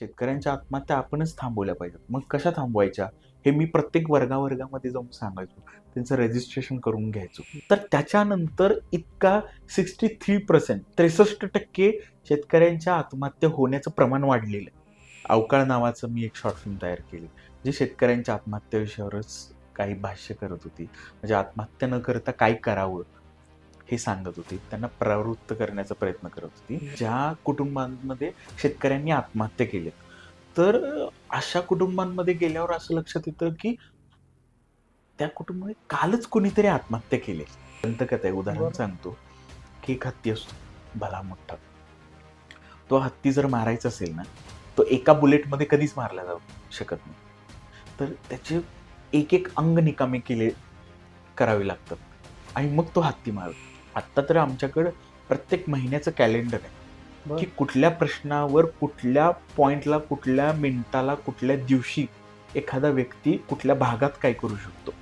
शेतकऱ्यांच्या आत्महत्या आपणच थांबवल्या पाहिजेत. मग कशा थांबवायच्या? हे मी प्रत्येक वर्गावर्गामध्ये जाऊन सांगायचो. त्यांचं रजिस्ट्रेशन करून घ्यायचो. तर त्याच्यानंतर इतका सिक्स्टी थ्री पर्सेंट त्रेसष्ट टक्के शेतकऱ्यांच्या आत्महत्या होण्याचं प्रमाण वाढलेलं आहे. अवकाळ नावाचं मी एक शॉर्ट फिल्म तयार केली जे शेतकऱ्यांच्या आत्महत्या विषयावरच काही भाष्य करत होती. म्हणजे आत्महत्या न करता काय करावं? हे सांगत होती. त्यांना प्रवृत्त करण्याचा प्रयत्न करत होती. ज्या कुटुंबांमध्ये शेतकऱ्यांनी आत्महत्या केल्या तर अशा कुटुंबांमध्ये गेल्यावर असं लक्षात येतं की त्या कुटुंबाने कालच कोणीतरी आत्महत्या केली. दंतकथा उदाहरण. सांगतो. की एक हत्ती असतो. भला मोठा. तो हत्ती जर मारायचा असेल ना तो एका बुलेटमध्ये कधीच मारला जाऊ शकत नाही. तर त्याचे एक एक अंग निकामी केले करावे लागतात. आणि मग तो हत्ती मारतो. आत्ता तर आमच्याकडं प्रत्येक महिन्याचं कॅलेंडर आहे. की कुठल्या प्रश्नावर कुठल्या पॉइंटला कुठल्या मिनिटाला कुठल्या दिवशी एखादा व्यक्ती कुठल्या भागात काय करू शकतो?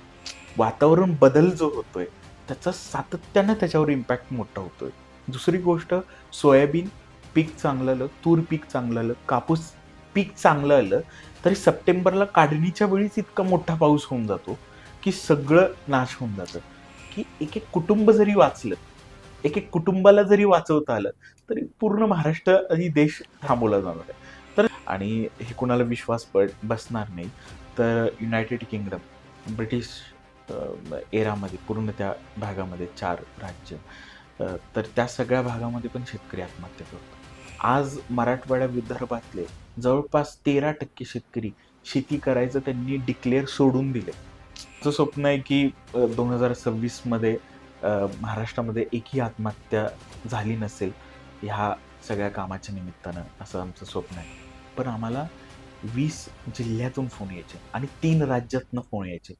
वातावरण बदल जो होतोय त्याचा सातत्यानं त्याच्यावर इम्पॅक्ट मोठा होतोय. दुसरी गोष्ट सोयाबीन पीक चांगलं आलं तूर पीक चांगलं आलं कापूस पीक चांगलं आलं तरी सप्टेंबरला काढणीच्या वेळीच इतका मोठा पाऊस होऊन जातो की सगळं नाश होऊन जातं. की एक एक कुटुंब जरी वाचलं एक एक कुटुंबाला जरी वाचवता आलं तरी पूर्ण महाराष्ट्र आणि देश थांबवला जाणार आहे. तर आणि हे कोणाला विश्वास पड बसणार नाही तर युनायटेड किंगडम ब्रिटिश एरामध्ये पूर्ण त्या भागामध्ये चार राज्य. तर त्या सगळ्या भागामध्ये पण शेतकरी आत्महत्या करतो. आज मराठवाड्या विदर्भातले जवळपास तेरा टक्के शेतकरी शेती करायचं त्यांनी डिक्लेअर सोडून दिले. स्वप्न आहे की दोन हजार सव्वीसमध्ये महाराष्ट्रामध्ये एकही आत्महत्या झाली नसेल ह्या सगळ्या कामाच्या निमित्तानं असं आमचं स्वप्न आहे. पण आम्हाला वीस जिल्ह्यातून फोन यायचे आणि तीन राज्यातनं फोन यायचे.